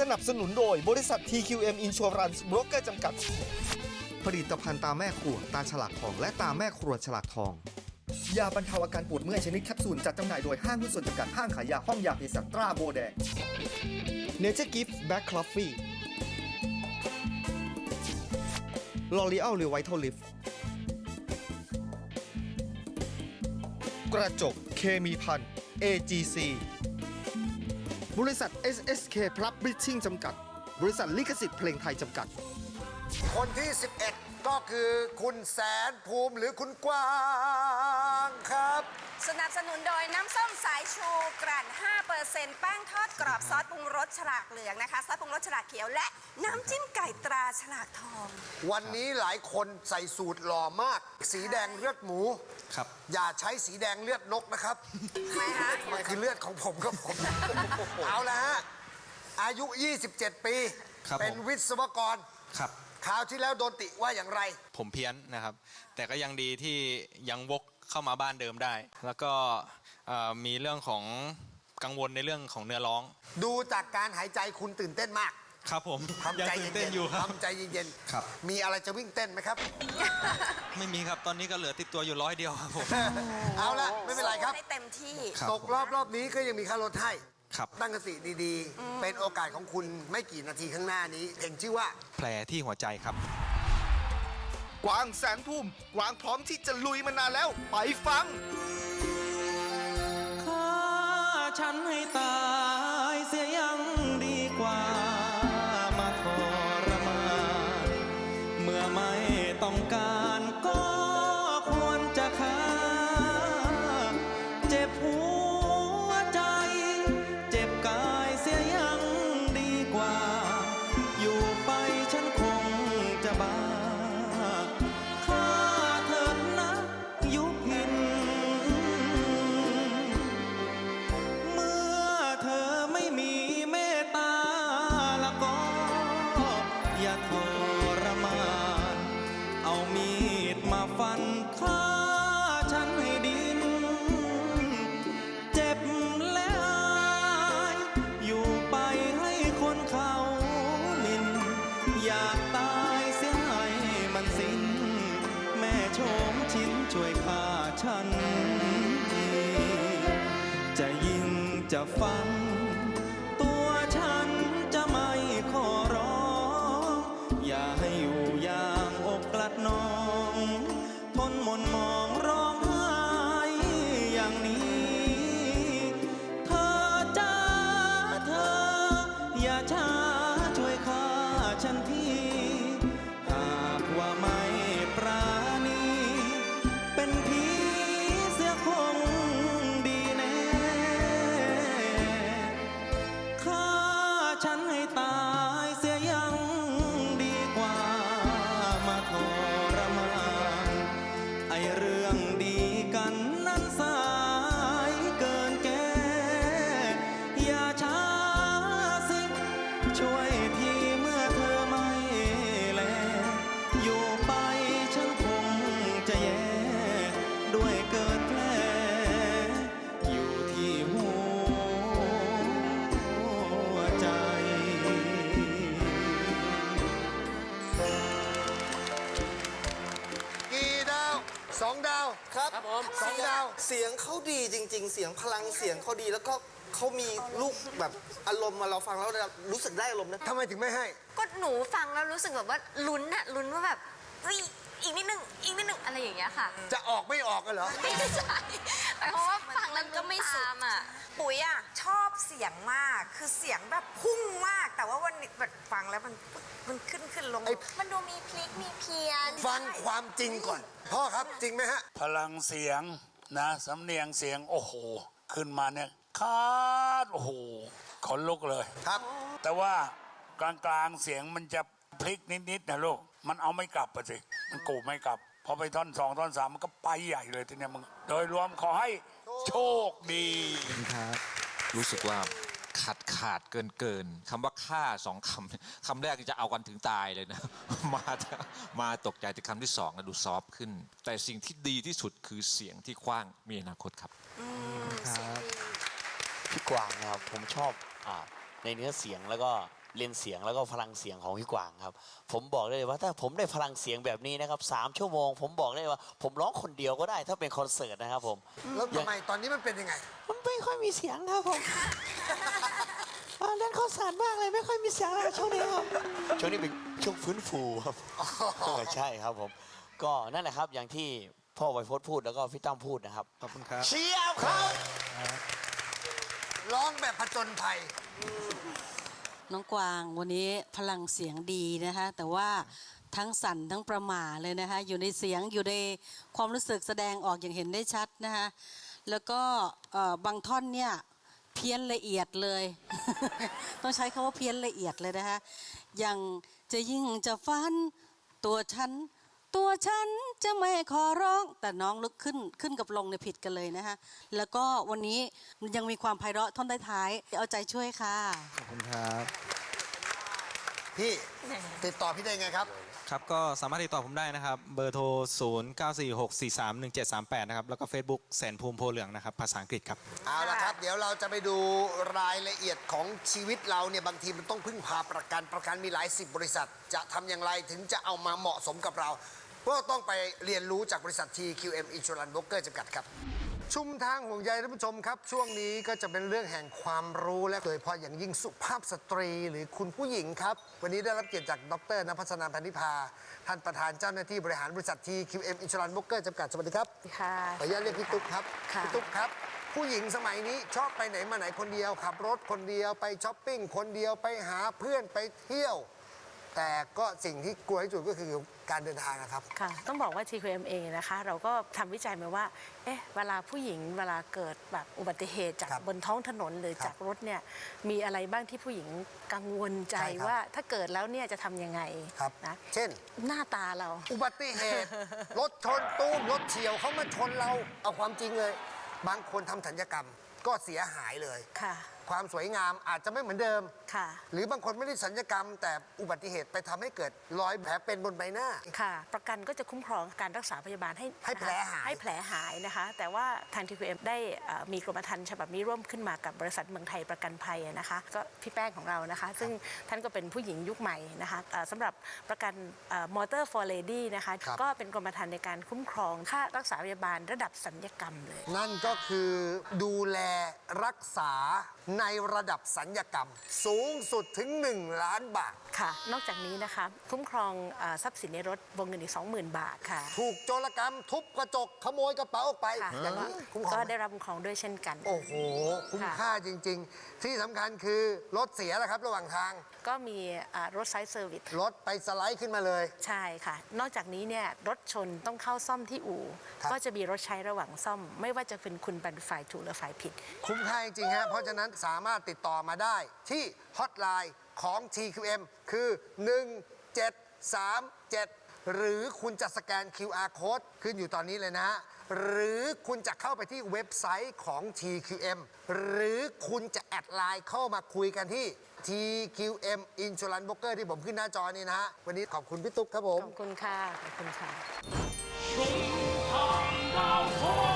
สนับสนุนโดยบริษัท TQM Insurance Broker จำกัด ผลิตภัณฑ์ตาแม่ครัวตาฉลากทอง และตาแม่ครัวฉลากทอง ยาบรรเทาอาการปวดเมื่อยชนิดแคปซูลจัดจำหน่ายโดยห้างหุ้นส่วนจำกัดห้างขายยาห้องยาเภสัชตราโบแดง Nature Gift Black Coffee L'Oreal r e v i t a l Lift กระจก เคมีพัน AGC บริษัท SSK Publishing จำกัด บริษัทลิขสิทธิ์เพลงไทยจำกัด คนที่ 11 ก็คือคุณแสนภูมิหรือคุณกวางครับ สนับสนุนโดยน้ำส้มสายชูกลั่น 5%แป้งทอดกรอบซอสปรุงรสฉลากเหลืองนะคะ ซอสปรุงรสฉลากเขียวและน้ำจิ้มไก่ตราฉลากทอง วันนี้หลายคนใส่สูตรหล่อมาก สีแดงเลือดหมู ครับ อย่าใช้สีแดงเลือดนกนะครับทำไมคะมันคือเลือดของผมครับผม เอาละฮะ อายุ 27 ปี ครับเป็นผมวิศวกร ครับ คราวที่แล้วโดนติว่าอย่างไร ผมเพี้ยนนะครับ แต่ก็ยังดีที่ยังวก เข้ามาบ้านเดิมได้ แล้วก็เอ่อมีเรื่องของกังวลในเรื่องของเนื้อร้อง ดูจากการหายใจคุณตื่นเต้นมากครับผมทำยังใจตื่เย็นเต้นนอยู่ครับๆทำใจเย็นครับ มีอะไรจะวิ่งเต้นไหมครับ ไม่มีครับตอนนี้ก็เหลือติดตัวอยู่ร้อยเดียวครับผม เอาละไม่เป็นไรครับ ให้เต็มที่ ครับตกรอบรอบนี้ก็ยังมีค่ารถให้ครับ ตั้งสติดีๆ เป็นโอกาสของคุณไม่กี่นาทีข้างหน้านี้เพลงชื่อว่า แผลที่หัวใจครับ กวางแสนภูมิ กวางพร้อมที่จะลุยมานานแล้ว ไปฟัง ฆ่าฉันให้ตาย ช่วยทีเมื่อเธอไม่แล อยู่ไปฉันคงจะแย่ ด้วยเกิดแผลอยู่ที่หัวใจ กี่ดาวสองดาวครับสองดาว เสียงเขาดีจริง ๆ เสียงพลังเสียงเขาดีแล้วก็ เขามีลูกแบบอารมณ์มาเราฟังแล้วรู้สึกได้อารมณ์นะทำไมถึงไม่ให้ ก็หนูฟังแล้วรู้สึกแบบว่าลุ้นอะลุ้นว่าแบบเฮ้ยอีกนิดนึงอีกนิดนึงอะไรอย่างเงี้ยค่ะ จะออกไม่ออกกันเหรอ ไม่ใช่เพราะว่าฟังแล้วมันก็ไม่สุดตามอะปุ๋ยอะชอบเสียงมากคือเสียงแบบพุ่งมาก แต่ว่าวันนี้แบบฟังแล้วมันมันขึ้นขึ้นลงไอ้ มันดูมีพลิกมีเพี้ยนฟังความจริงก่อน พ่อครับจริงไหมฮะ พลังเสียงนะสำเนียงเสียงโอ้โห ขึ้นมาเนี่ย คาดโอ้โหขนลุกเลย ครับ แต่ว่ากลางๆเสียงมันจะพลิกนิดๆนะลูก มันเอาไม่กลับอะสิ มันกูไม่กลับ พอไปท่อนสองท่อนสามมันก็ไปใหญ่เลยทีเนี้ยมึง โดยรวมขอให้โชคดี รู้สึกว่าขาดขาดเกินเกินคำว่าฆ่าสองคำคำแรกจะเอากันถึงตายเลยนะ มามาตกใจแต่คำที่สองนะดูซอฟต์ขึ้น แต่สิ่งที่ดีที่สุดคือเสียงที่กว้างมีอนาคตครับ เสียง กวางนะครับผมชอบอาในเนื้อเสียงแล้วก็เล่นเสียงแล้วก็พลังเสียงของพี่กวางครับ ผมบอกได้เลยว่าถ้าผมได้พลังเสียงแบบนี้นะครับสามชั่วโมง ผมบอกได้เลยว่า ผมร้องคนเดียวก็ได้ถ้าเป็นคอนเสิร์ตนะครับผมแล้วทำไมตอนนี้มันเป็นยังไง มันไม่ค่อยมีเสียงครับผมอ่าเล่นคอนเสิร์ตมากเลยไม่ค่อยมีเสียงแล้วช่วงนี้ครับช่วงนี้เป็นช่วงฟื้นฟูครับเออใช่ครับผม ก็นั่นแหละครับอย่างที่พ่อไวโพสพูดแล้วก็พี่ตั้มพูดนะครับขอบคุณครับเชียร์ครับ ร้องแบบผจญภัย น้องกวางวันนี้พลังเสียงดีนะคะ แต่ว่าทั้งสั่นทั้งประหม่าเลยนะคะอยู่ในเสียงอยู่ในความรู้สึกแสดงออกอย่างเห็นได้ชัดนะคะแล้วก็เอ่อบางท่อนเนี่ยเพี้ยนละเอียดเลย ต้องใช้คาว่าเพี้ยนละเอียดเลยนะคะอย่างจะยิ่งจะฟันตัวฉัน ตัวฉันจะไม่ขอร้อง แต่น้องลุกขึ้นขึ้นกับลงเนี่ยผิดกันเลยนะคะแล้วก็วันนี้ยังมีความไพเราะท่อนท้ายๆเอาใจช่วยค่ะ ขอบคุณครับ พี่ติดต่อพี่ได้ไงครับ ครับ ก็สามารถติดต่อผมได้นะครับ เบอร์โทร 0 9 4 6 4 3 1 7 3 8 นะครับ แล้วก็ Facebook แสนภูมิโพเหลืองนะครับ ภาษาอังกฤษครับ เอาละครับ เดี๋ยวเราจะไปดูรายละเอียดของชีวิตเราเนี่ย บางทีมันต้องพึ่งพาประกัน ประกันมีหลายสิบบริษัท จะทำอย่างไรถึงจะเอามาเหมาะสมกับเรา ก็ต้องไปเรียนรู้จากบริษัท TQM Insurance Broker จำกัดครับ ชุมทางห่วงใยท่านผู้ชมครับ ช่วงนี้ก็จะเป็นเรื่องแห่งความรู้และโดยเฉพาะอย่างยิ่งสุภาพสตรีหรือคุณผู้หญิงครับ วันนี้ได้รับเกียรติจากดรนภัสนาพันธิพาท่านประธานเจ้าหน้าที่บริหารบริษัท TQM Insurance Broker จำกัดสวัสดีครับค่ะ ขออนุญาตเรียกพี่ตุ๊กครับค่ะ พี่ตุ๊กครับ ผู้หญิงสมัยนี้ชอบไปไหนมาไหนคนเดียวขับรถคนเดียวไปช้อปปิ้งคนเดียวไปหาเพื่อนไปเที่ยว แต่ก็สิ่งที่กลัวที่สุดก็คือการเดินทางนะครับ ค่ะ ต้องบอกว่า TQM เองนะคะ เราก็ทำวิจัยมาว่า เอ๊ะ เวลาผู้หญิงเวลาเกิดแบบอุบัติเหตุจากครับบนท้องถนนหรือครับจากรถเนี่ย มีอะไรบ้างที่ผู้หญิงกังวลใจใช่ครับ ว่าถ้าเกิดแล้วเนี่ยจะทำยังไงครับ นะ เช่น หน้าตาเรา อุบัติเหตุ รถชนตู้มรถเฉียวเขามาชนเราเอาความจริงเลย บางคนทำสัญญกรรมก็เสียหายเลย ค่ะ ความสวยงามอาจจะไม่เหมือนเดิมค่ะ หรือบางคนไม่ได้สัญญกรรม แต่อุบัติเหตุไปทำให้เกิดรอยแผลเป็นบนใบหน้า ค่ะ ประกันก็จะคุ้มครองการรักษาพยาบาลให้ให้แผลหาย ให้แผลหายนะคะ แต่ว่าทาง TQM ได้เอ่อมีกรมธรรม์ฉบับนี้ร่วมขึ้นมากับบริษัทเมืองไทยประกันภัยนะคะ ก็พี่แป้งของเรานะคะ ซึ่งท่านก็เป็นผู้หญิงยุคใหม่นะคะเอ่อสำหรับประกันมอเตอร์ฟอร์เลดี้นะคะ ครับ ก็เป็นกรมธรรม์ในการคุ้มครองค่ารักษาพยาบาลระดับสัญญกรรมเลย นั่นก็คือดูแลรักษาในระดับสัญญกรรม สููงสุดถึง 1 ล้านบาท ค่ะ นอกจากนี้นะคะ คุ้มครองเอ่อทรัพย์สินในรถวงเงินอีก 20,000 บาทค่ะถูกโจรกรรมทุบกระจกขโมยกระเป๋าออกไปค่ะอย่างนี้คุ้มครก็องไหมได้รับคุ้มครองด้วยเช่นกัน โอ้โห คุ้มค่ะ ค่าจริง ๆ ที่สำคัญคือรถเสียแล้วครับ ระหว่างทางก็มีอ่ารถไซส์เซอร์วิสรถไปสไลด์ขึ้นมาเลย ใช่ค่ะ นอกจากนี้เนี่ยรถชนต้องเข้าซ่อมที่อู่ ครับ ก็จะมีรถใช้ระหว่างซ่อม ไม่ว่าจะเป็นคุณเป็นฝ่ายถูกหรือฝ่ายผิด คุ้มค่าจริงๆฮะเพราะฉะนั้นสามารถติดต่อมาได้ที่ฮอตไลน์ ของ TQM คือ 1737 หรือคุณจะสแกน QR code ขึ้นอยู่ตอนนี้เลยนะฮะหรือคุณจะเข้าไปที่เว็บไซต์ของ TQM หรือคุณจะแอดไลน์เข้ามาคุยกันที่ TQM Insurance Broker ที่ผมขึ้นหน้าจอนี้นะฮะ วันนี้ขอบคุณพี่ตุ๊กครับผม ขอบคุณค่ะ ขอบคุณค่ะทางดาวทอง